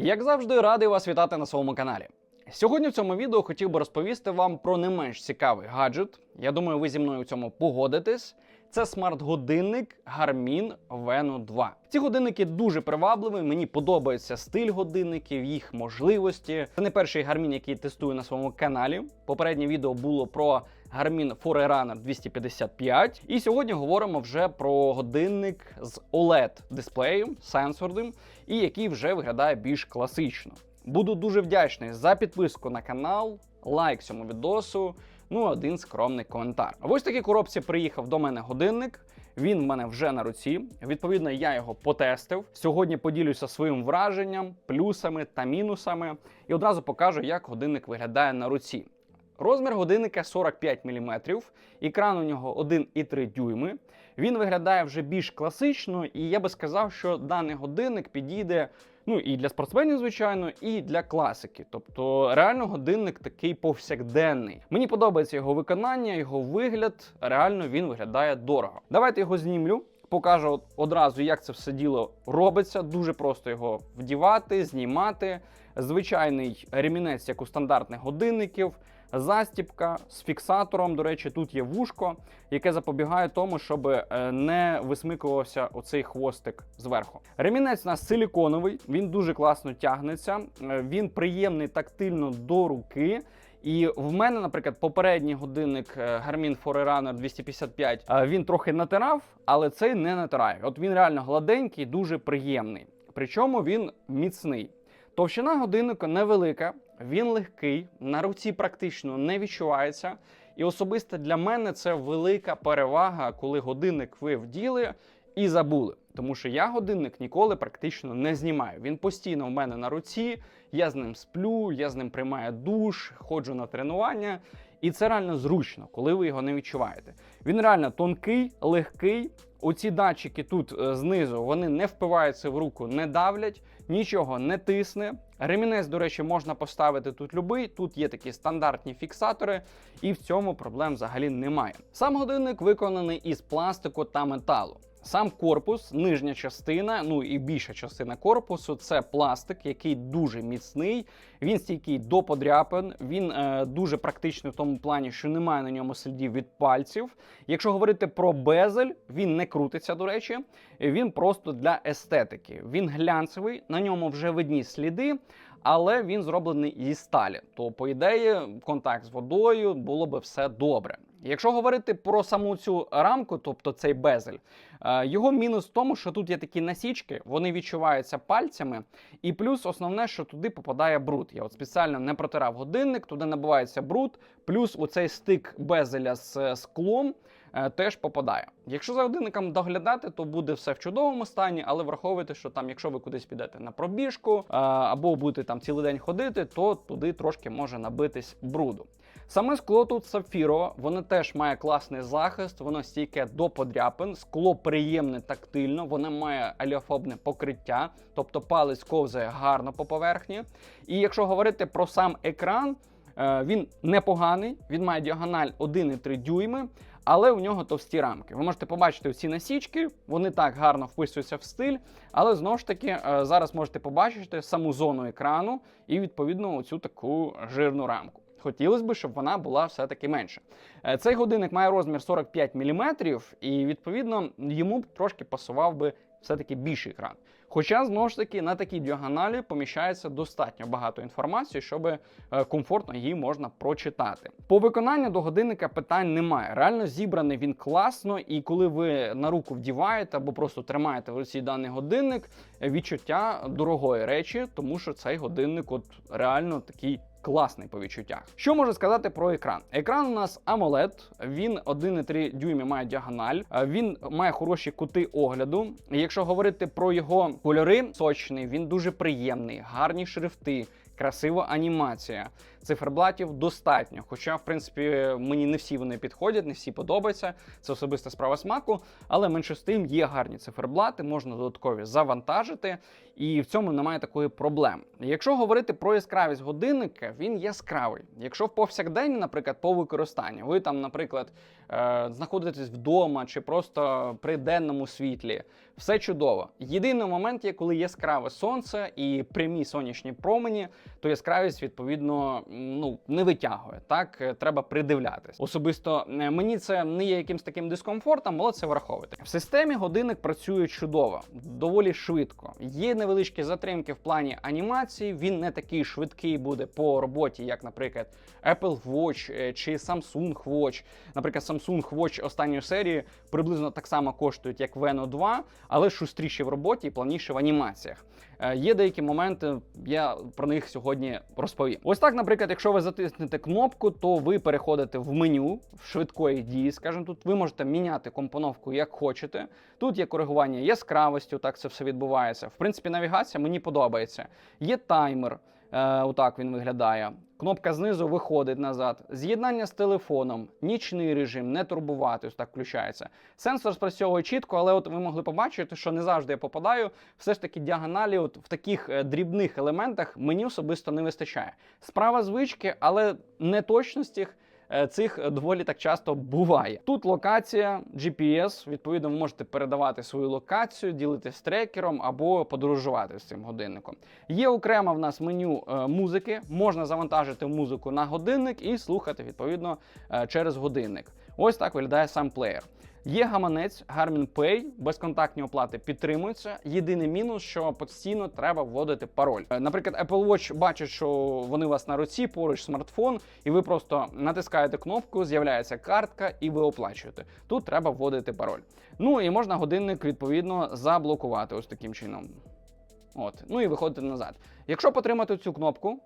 Як завжди, радий вас вітати на своєму каналі. Сьогодні в цьому відео хотів би розповісти вам про не менш цікавий гаджет. Я думаю, ви зі мною у цьому погодитесь. Це смарт-годинник Garmin Venu 2. Ці годинники дуже привабливі. Мені подобається стиль годинників, їх можливості. Це не перший Garmin, який тестую на своєму каналі. Попереднє відео було про Garmin Forerunner 255. І сьогодні говоримо вже про годинник з OLED дисплеєм сенсорним, і який вже виглядає більш класично. Буду дуже вдячний за підписку на канал, лайк цьому відосу. Ну, один скромний коментар. В ось такій коробці приїхав до мене годинник. Він в мене вже на руці. Відповідно, я його потестив. Сьогодні поділюся своїм враженням, плюсами та мінусами, і одразу покажу, як годинник виглядає на руці. Розмір годинника 45 мм, екран у нього 1,3 дюйми. Він виглядає вже більш класично, і я би сказав, що даний годинник підійде ну і для спортсменів, звичайно, і для класики. Тобто, реально годинник такий повсякденний. Мені подобається його виконання, його вигляд. Реально він виглядає дорого. Давайте його знімлю. Покажу одразу, як це все діло робиться. Дуже просто його вдівати, знімати. Звичайний ремінець, як у стандартних годинників, застіпка з фіксатором. До речі, тут є вушко, яке запобігає тому, щоб е, не висмикувався оцей хвостик зверху. Ремінець у нас силіконовий, він дуже класно тягнеться. е, Він приємний тактильно до руки. І в мене, наприклад, попередній годинник е, Garmin Forerunner 255, е, він трохи натирав, але цей не натирає. От він реально гладенький, дуже приємний. Причому він міцний. Товщина годинника невелика, він легкий, на руці практично не відчувається. І особисто для мене це велика перевага, коли годинник ви вділи і забули. Тому що я годинник ніколи практично не знімаю. Він постійно в мене на руці, я з ним сплю, я з ним приймаю душ, ходжу на тренування. І це реально зручно, коли ви його не відчуваєте. Він реально тонкий, легкий. Оці датчики тут е, знизу вони не впиваються в руку, не давлять, нічого не тисне. Ремінець, до речі, можна поставити тут любий. Тут є такі стандартні фіксатори, і в цьому проблем взагалі немає. Сам годинник виконаний із пластику та металу. Сам корпус, нижня частина, ну і більша частина корпусу це пластик, який дуже міцний. Він стійкий до подряпин. Він е, дуже практичний в тому плані, що немає на ньому слідів від пальців. Якщо говорити про безель, він не крутиться, до речі, він просто для естетики. Він глянцевий, на ньому вже видні сліди. Але він зроблений зі сталі, то по ідеї контакт з водою було би все добре. Якщо говорити про саму цю рамку, тобто цей безель, е, його мінус в тому, що тут є такі насічки, вони відчуваються пальцями, і плюс основне, що туди попадає бруд. Я от спеціально не протирав годинник, туди набивається бруд, плюс у цей стик безеля з е, склом е, теж попадає. Якщо за годинником доглядати, то буде все в чудовому стані, але враховуйте, що там, якщо ви кудись підете на пробіжку або будете там цілий день ходити, то туди трошки може набитись бруду. Саме скло тут сапфірове, воно теж має класний захист, воно стійке до подряпин, скло приємне тактильно, воно має аліофобне покриття, тобто палець ковзає гарно по поверхні. І якщо говорити про сам екран, е, він непоганий, він має діагональ 1,3 дюйми, але у нього товсті рамки. Ви можете побачити ці насічки, вони так гарно вписуються в стиль, але знову ж таки е, зараз можете побачити саму зону екрану і відповідно оцю таку жирну рамку. Хотілося б, щоб вона була все-таки менша. Е, Цей годинник має розмір 45 мм, і відповідно йому б трошки пасував би все-таки більший екран. Хоча, знову ж таки, на такій діагоналі поміщається достатньо багато інформації, щоб е, комфортно її можна прочитати. По виконанню до годинника питань немає. Реально зібраний він класно, і коли ви на руку вдіваєте або просто тримаєте в руці даний годинник, відчуття дорогої речі, тому що цей годинник от реально такий класний по відчуттях. Що можу сказати про екран? Екран у нас AMOLED, він 1,3 дюйми має діагональ, е, він має хороші кути огляду. Якщо говорити про його кольори, сочний, він дуже приємний, гарні шрифти. Красива анімація. Циферблатів достатньо. Хоча, в принципі, мені не всі вони підходять, не всі подобаються. Це особиста справа смаку. Але менше з тим є гарні циферблати, можна додаткові завантажити. І в цьому немає такої проблеми. Якщо говорити про яскравість годинника, він яскравий. Якщо в повсякденні, наприклад, по використанню, ви там, наприклад, е, знаходитесь вдома чи просто при денному світлі, все чудово. Єдиний момент є, коли яскраве сонце і прямі сонячні промені, то яскравість відповідно ну не витягує. Так Е, треба придивлятись. Особисто е, мені це не є якимсь таким дискомфортом, але це враховувати. В системі годинник працює чудово, доволі швидко. Є невеличкі затримки в плані анімації. Він не такий швидкий буде по роботі, як, наприклад, Apple Watch е, чи Samsung Watch. Наприклад, Samsung Watch останньої серії приблизно так само коштують, як Veno 2, але шустріші в роботі і плавніше в анімаціях. Е, Є деякі моменти, я про них сьогодні розповім. Ось так, наприклад, якщо ви затиснете кнопку, то ви переходите в меню в швидкої дії, скажімо, тут ви можете міняти компоновку як хочете. Тут є коригування яскравості, так це все відбувається. В принципі, навігація мені подобається. Є таймер. Е, отак він виглядає. Кнопка знизу виходить назад. З'єднання з телефоном, нічний режим, не турбувати, ось так включається. Сенсор спрацьовує чітко, але от ви могли побачити, що не завжди я попадаю. Все ж таки діагоналі, от в таких е, дрібних елементах мені особисто не вистачає. Справа звички, але неточності цих доволі так часто буває. Тут локація, GPS, відповідно, ви можете передавати свою локацію, ділитися трекером або подорожувати з цим годинником. Є окремо в нас меню е, музики, можна завантажити музику на годинник і слухати відповідно е, через годинник. Ось так виглядає сам плеєр. Є гаманець Garmin Pay, безконтактні оплати підтримуються. Єдиний мінус, що постійно треба вводити пароль. Е, Наприклад, Apple Watch бачить, що вони у вас на руці, поруч смартфон, і ви просто натискаєте кнопку, з'являється картка, і ви оплачуєте. Тут треба вводити пароль. Ну і можна годинник відповідно заблокувати ось таким чином. От, ну і виходити назад. Якщо потримати цю кнопку,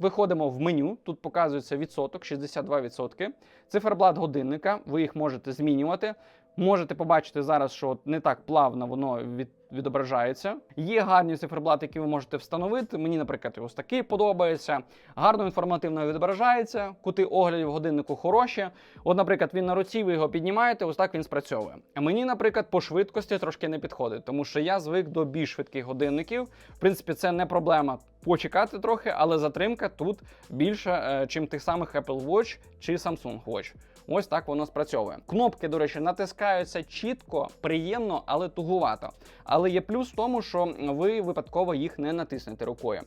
виходимо в меню. Тут показується відсоток, 62%. Циферблат годинника, ви їх можете змінювати. Можете побачити зараз, що не так плавно воно від, відображається. Є гарні циферблати, які ви можете встановити. Мені, наприклад, ось такий подобається. Гарно інформативно відображається. Кути оглядів годиннику хороші. От, наприклад, він на руці, ви його піднімаєте, ось так він спрацьовує. А мені, наприклад, по швидкості трошки не підходить, тому що я звик до більш швидких годинників. В принципі, це не проблема почекати трохи, але затримка тут більша, е, чим тих самих Apple Watch чи Samsung Watch. Ось так воно спрацьовує. Кнопки, до речі, натискаються чітко, приємно, але тугувато. Але є плюс в тому, що ви випадково їх не натиснете рукою.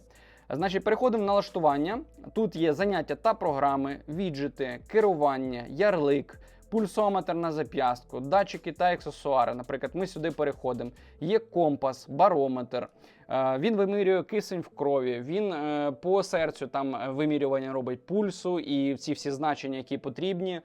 Значить, переходимо в налаштування. Тут є заняття та програми, віджити, керування, ярлик, пульсометр на зап'ястку, датчики та аксесуари. Наприклад, ми сюди переходимо. Є компас, барометр. Е, Він вимірює кисень в крові. Він е, по серцю там е, вимірювання робить пульсу і ці всі значення, які потрібні.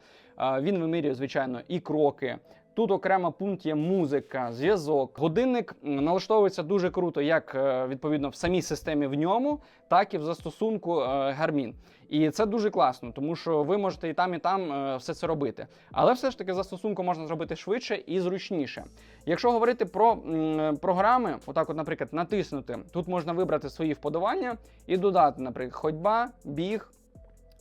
Він вимірює, звичайно, і кроки. Тут окремо пункт є музика, зв'язок. Годинник налаштовується дуже круто, як е, відповідно в самій системі в ньому, так і в застосунку е, Garmin. І це дуже класно, тому що ви можете і там, і там е, все це робити. Але все ж таки застосунку можна зробити швидше і зручніше. Якщо говорити про програми, отак, от, наприклад, натиснути, тут можна вибрати свої вподобання і додати, наприклад, ходьба, біг,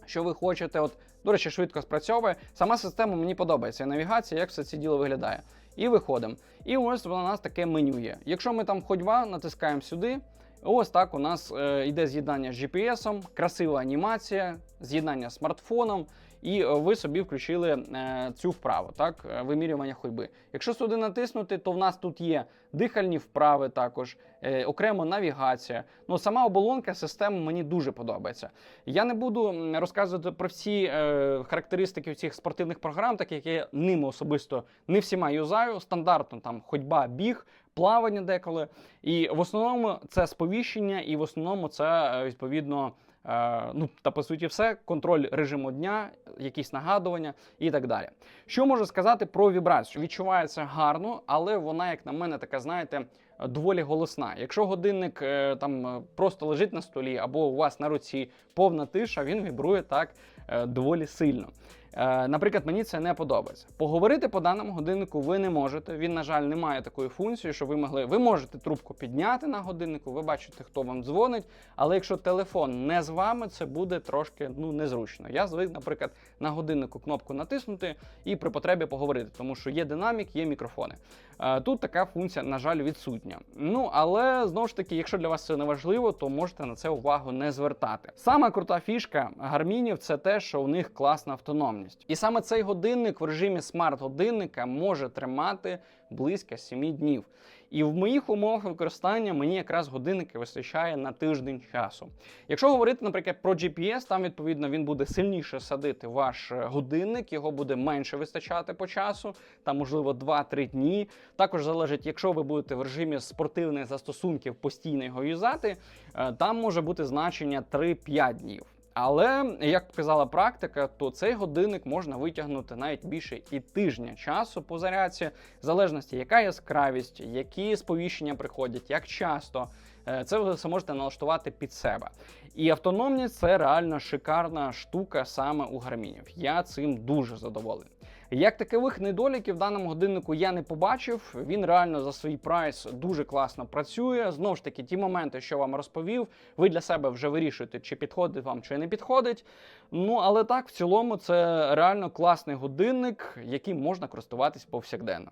що ви хочете. От, до речі, швидко спрацьовує. Сама система мені подобається. Навігація, як все це діло виглядає. І виходимо. І ось у нас таке меню є. Якщо ми там ходьба, натискаємо сюди. Ось так у нас е, йде з'єднання з GPS, красива анімація, з'єднання з смартфоном, і е, ви собі включили е, цю вправу, так, е, вимірювання ходьби. Якщо сюди натиснути, то в нас тут є дихальні вправи також, окремо навігація. Ну, сама оболонка системи мені дуже подобається. Я не буду розказувати про всі характеристики цих спортивних програм, так як я ними особисто не всіма юзаю. Стандартно там ходьба, біг, плавання деколи. І в основному це сповіщення, і в основному це відповідно. Е, Ну, та по суті, все, контроль режиму дня, якісь нагадування і так далі. Що можу сказати про вібрацію? Відчувається гарно, але вона, як на мене, така, знаєте, доволі голосна. Якщо годинник е, там е, просто лежить на столі або у вас на руці повна тиша, він вібрує так доволі сильно. Е, Наприклад, мені це не подобається. Поговорити по даному годиннику ви не можете. Він, на жаль, не має такої функції, що ви могли. Ви можете трубку підняти на годиннику, ви бачите, хто вам дзвонить. Але якщо телефон не з вами, це буде трошки ну незручно. Я звик, наприклад, на годиннику кнопку натиснути і при потребі поговорити, тому що є динамік, є мікрофони. Е, Тут така функція, на жаль, відсутня. Ну але знову ж таки, якщо для вас це не важливо, то можете на це увагу не звертати. Сама крута фішка гармінів це те, що у них класна автономність. І саме цей годинник в режимі смарт-годинника може тримати близько 7 днів. І в моїх умовах використання мені якраз годинники вистачає на тиждень часу. Якщо говорити, наприклад, про GPS, там відповідно він буде сильніше садити ваш е, годинник, його буде менше вистачати по часу, там можливо 2-3 дні. Також залежить, якщо ви будете в режимі спортивних застосунків постійно його юзати, е, там може бути значення 3-5 днів. Але як показала практика, то цей годинник можна витягнути навіть більше і тижня часу по зарядці, в залежності, яка яскравість, які сповіщення приходять, як часто. Е, Це ви все можете налаштувати під себе. І автономність це реально шикарна штука саме у гармінів. Я цим дуже задоволений. Як такових недоліків в даному годиннику я не побачив. Він реально за свій прайс дуже класно працює. Знову ж таки, ті моменти, що вам розповів, ви для себе вже вирішуєте, чи підходить вам, чи не підходить. Ну але так, в цілому, це реально класний годинник, яким можна користуватись повсякденно.